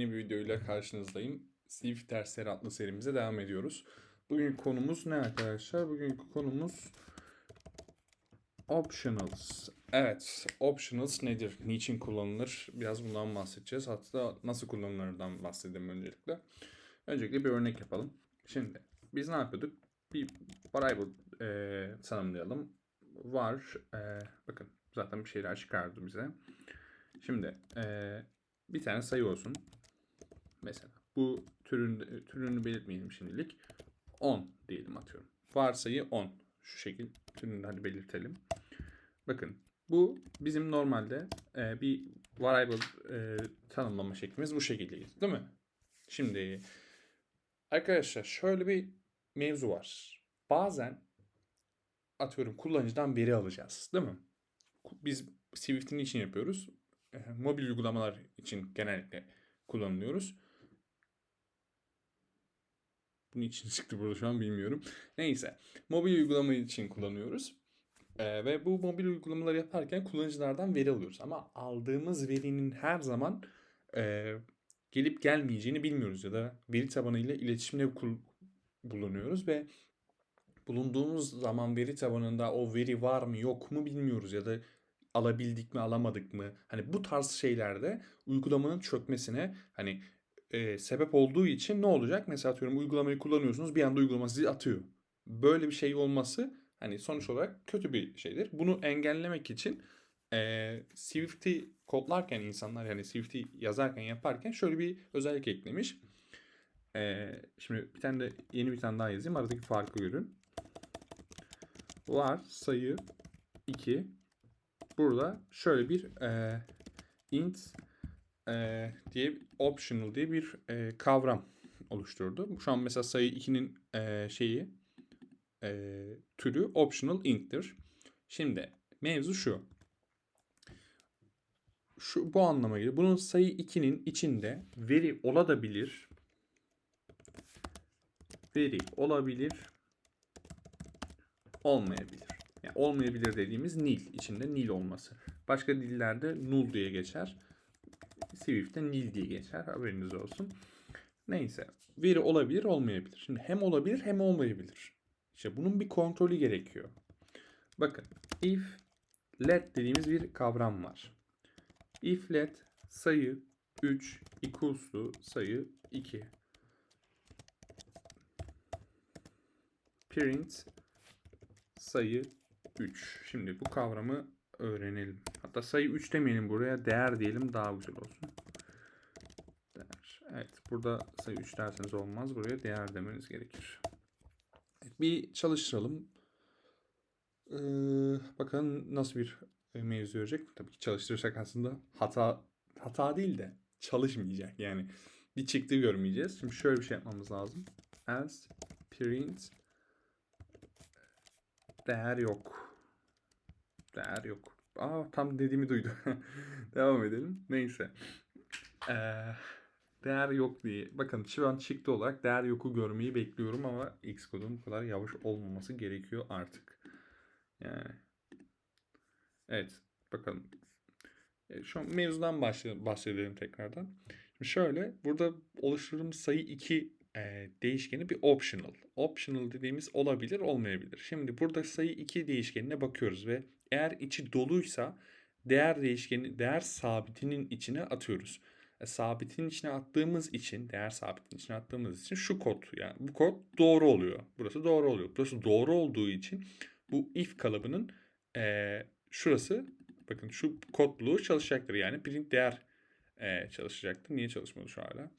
Yeni bir videoyla karşınızdayım. Swift dersleri adlı serimize devam ediyoruz. Bugün konumuz ne arkadaşlar? Bugünkü konumuz optionals. Evet, optionals nedir? Niçin kullanılır? Biraz bundan bahsedeceğiz. Hatta nasıl kullanılırdan bahsedelim öncelikle. Öncelikle bir örnek yapalım. Şimdi biz ne yapıyorduk? Bir variable e, tanımlayalım. Var, e, bakın zaten bir şeyler çıkardı bize. Şimdi e, bir tane sayı olsun. Mesela bu türün, türünü belirtmeyelim şimdilik. 10 diyelim atıyorum. Varsayı 10. Şu şekil türünü hadi belirtelim. Bakın bu bizim normalde e, bir variable e, tanımlama şeklimiz bu şekildeydi değil mi? Şimdi arkadaşlar şöyle bir mevzu var. Bazen atıyorum kullanıcıdan veri alacağız değil mi? Biz Swift'in için yapıyoruz. E, mobil uygulamalar için genellikle kullanılıyoruz. Bunun için çıktı burada şu an bilmiyorum. Neyse. Mobil uygulama için kullanıyoruz. Ee, ve bu mobil uygulamaları yaparken kullanıcılardan veri alıyoruz. Ama aldığımız verinin her zaman e, gelip gelmeyeceğini bilmiyoruz. Ya da veri tabanıyla iletişimde bulunuyoruz ve bulunduğumuz zaman veri tabanında o veri var mı yok mu bilmiyoruz. Ya da alabildik mi alamadık mı? Hani bu tarz şeylerde uygulamanın çökmesine hani e, sebep olduğu için ne olacak? Mesela atıyorum uygulamayı kullanıyorsunuz bir anda uygulama sizi atıyor. Böyle bir şey olması hani sonuç olarak kötü bir şeydir. Bunu engellemek için e, Swift'i kodlarken insanlar yani Swift'i yazarken yaparken şöyle bir özellik eklemiş. E, şimdi bir tane de yeni bir tane daha yazayım. Aradaki farkı görün. Var sayı 2 burada şöyle bir e, int e, diye optional diye bir e, kavram oluşturdu. Şu an mesela sayı 2'nin e, şeyi e, türü optional int'tir. Şimdi mevzu şu. Şu bu anlama geliyor. Bunun sayı 2'nin içinde veri olabilir. Veri olabilir. Olmayabilir. Yani olmayabilir dediğimiz nil. içinde nil olması. Başka dillerde null diye geçer. Swift'te nil diye geçer. Haberiniz olsun. Neyse. Veri olabilir, olmayabilir. Şimdi hem olabilir hem olmayabilir. İşte bunun bir kontrolü gerekiyor. Bakın. If let dediğimiz bir kavram var. If let sayı 3 equals to sayı 2. Print sayı 3. Şimdi bu kavramı öğrenelim. Hatta sayı 3 demeyelim buraya. Değer diyelim daha güzel olsun. Değer. Evet. Burada sayı 3 derseniz olmaz. Buraya değer demeniz gerekir. Evet, bir çalıştıralım. Ee, bakalım nasıl bir mevzu görecek. Tabii ki çalıştırırsak aslında hata hata değil de çalışmayacak. Yani bir çıktı görmeyeceğiz. Şimdi şöyle bir şey yapmamız lazım. As print değer yok. Değer yok. Aa tam dediğimi duydu. Devam edelim. Neyse. Ee, değer yok diye. Bakın şu an çıktı olarak değer yoku görmeyi bekliyorum ama Xcode'un bu kadar yavaş olmaması gerekiyor artık. Yani. Evet. Bakalım. E, şu an mevzudan bahsedelim tekrardan. Şimdi şöyle. Burada oluşturduğumuz sayı 2 e, değişkeni bir optional. Optional dediğimiz olabilir olmayabilir. Şimdi burada sayı 2 değişkenine bakıyoruz ve eğer içi doluysa değer değişkeni değer sabitinin içine atıyoruz. E, sabitin içine attığımız için değer sabitin içine attığımız için şu kod yani bu kod doğru oluyor. Burası doğru oluyor. Burası doğru olduğu için bu if kalıbının e, şurası bakın şu kod bloğu çalışacaktır. Yani print değer e, çalışacaktır. Niye çalışmadı şu hala?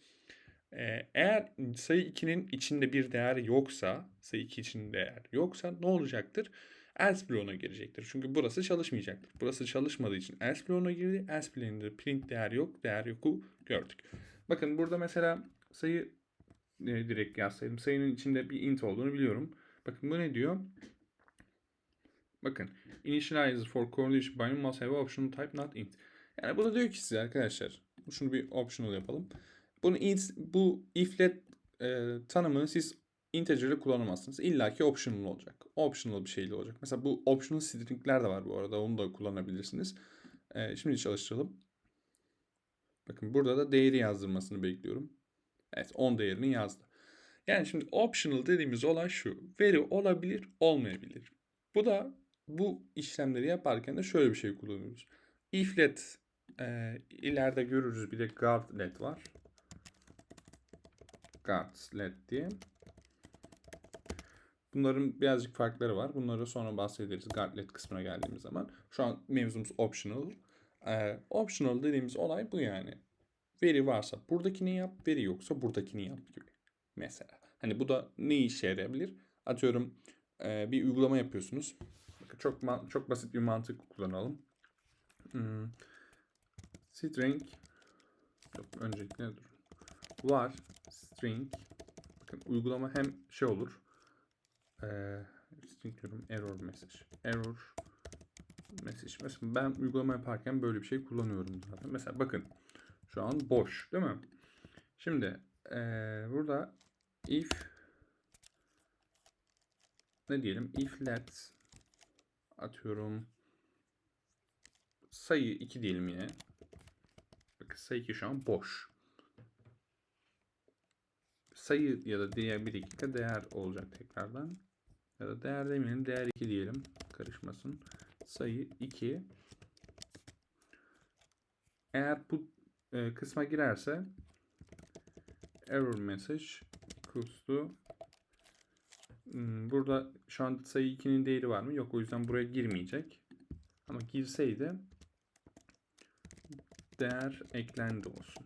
Eğer sayı 2'nin içinde bir değer yoksa, sayı 2 için değer yoksa ne olacaktır? Else bloğuna girecektir. Çünkü burası çalışmayacaktır. Burası çalışmadığı için else bloğuna girdi. Else bloğunda print değer yok, değer yoku gördük. Bakın burada mesela sayı e, direkt yazsaydım. Sayının içinde bir int olduğunu biliyorum. Bakın bu ne diyor? Bakın initialize for condition binary must have optional type not int. Yani bu da diyor ki size arkadaşlar şunu bir optional yapalım. Bunu bu iflet e, tanımını siz integer'de kullanamazsınız. İlla ki optional olacak. Optional bir şeyle olacak. Mesela bu optional string'ler de var bu arada. Onu da kullanabilirsiniz. E, şimdi çalıştıralım. Bakın burada da değeri yazdırmasını bekliyorum. Evet 10 değerini yazdı. Yani şimdi optional dediğimiz olay şu. Veri olabilir, olmayabilir. Bu da bu işlemleri yaparken de şöyle bir şey kullanıyoruz. Iflet e, ileride görürüz bir de guardlet var. Guardlet diye. Bunların birazcık farkları var. Bunları sonra bahsederiz guardlet kısmına geldiğimiz zaman. Şu an mevzumuz optional. E, optional dediğimiz olay bu yani. Veri varsa buradakini yap, veri yoksa buradakini yap gibi. Mesela. Hani bu da ne işe yarayabilir? Atıyorum e, bir uygulama yapıyorsunuz. Bakın çok çok basit bir mantık kullanalım. Hmm. String yok, öncelikle dur. Var string bakın uygulama hem şey olur. E, string diyorum error message. Error message. Mesela ben uygulama yaparken böyle bir şey kullanıyorum zaten. Mesela bakın şu an boş değil mi? Şimdi eee, burada if ne diyelim if let atıyorum sayı 2 diyelim yine. Bakın sayı 2 şu an boş. Sayı ya da diğer bir dakika değer olacak tekrardan. Ya da değer demeyelim değer 2 diyelim. Karışmasın. Sayı 2. Eğer bu e, kısma girerse error message equals to Hmm, burada şu an sayı 2'nin değeri var mı? Yok o yüzden buraya girmeyecek. Ama girseydi değer eklendi olsun.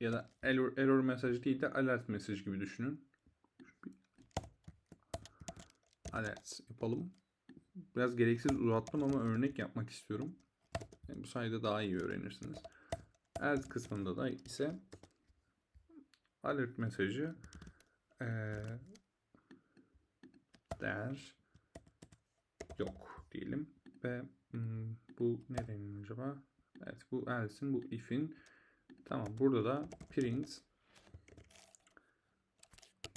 Ya da error, error message değil de alert message gibi düşünün. Alert yapalım. Biraz gereksiz uzattım ama örnek yapmak istiyorum. Yani bu sayede daha iyi öğrenirsiniz. Else kısmında da ise alert mesajı eee, değer yok diyelim ve hmm, bu ne deniyor acaba? Evet bu else'in bu if'in tamam burada da print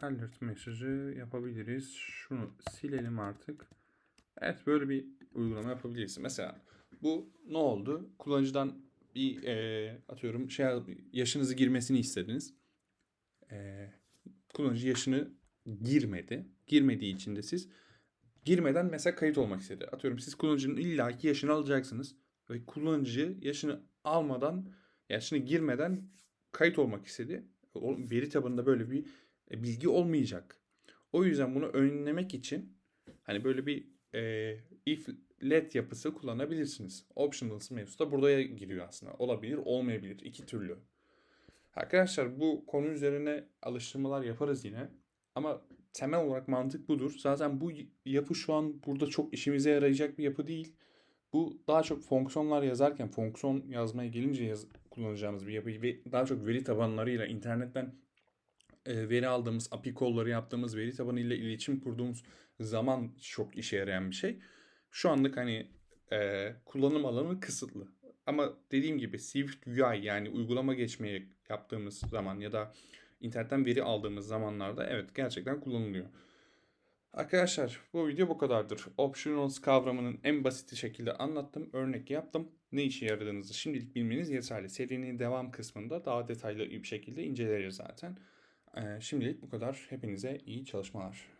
alert mesajı yapabiliriz. Şunu silelim artık. Evet böyle bir uygulama yapabiliriz. Mesela bu ne oldu? Kullanıcıdan bir e, atıyorum şey yaşınızı girmesini istediniz. E, kullanıcı yaşını girmedi. Girmediği için de siz girmeden mesela kayıt olmak istedi. Atıyorum siz kullanıcının illaki yaşını alacaksınız ve kullanıcı yaşını almadan yaşını girmeden kayıt olmak istedi. Veri tabanında böyle bir e, bilgi olmayacak. O yüzden bunu önlemek için hani böyle bir e, if let yapısı kullanabilirsiniz. Optionals mevzusu da buraya giriyor aslında. Olabilir, olmayabilir. iki türlü. Arkadaşlar bu konu üzerine alıştırmalar yaparız yine. Ama temel olarak mantık budur. Zaten bu yapı şu an burada çok işimize yarayacak bir yapı değil. Bu daha çok fonksiyonlar yazarken fonksiyon yazmaya gelince yaz, kullanacağımız bir yapı ve daha çok veri tabanlarıyla internetten veri aldığımız API kolları yaptığımız veri tabanıyla iletişim kurduğumuz zaman çok işe yarayan bir şey. Şu anlık hani e, kullanım alanı kısıtlı. Ama dediğim gibi Swift UI yani uygulama geçmeye yaptığımız zaman ya da internetten veri aldığımız zamanlarda evet gerçekten kullanılıyor. Arkadaşlar bu video bu kadardır. Optionals kavramının en basit şekilde anlattım, örnek yaptım. Ne işe yaradığınızı şimdilik bilmeniz yeterli. Serinin devam kısmında daha detaylı bir şekilde inceleriz zaten. Ee, şimdilik bu kadar. Hepinize iyi çalışmalar.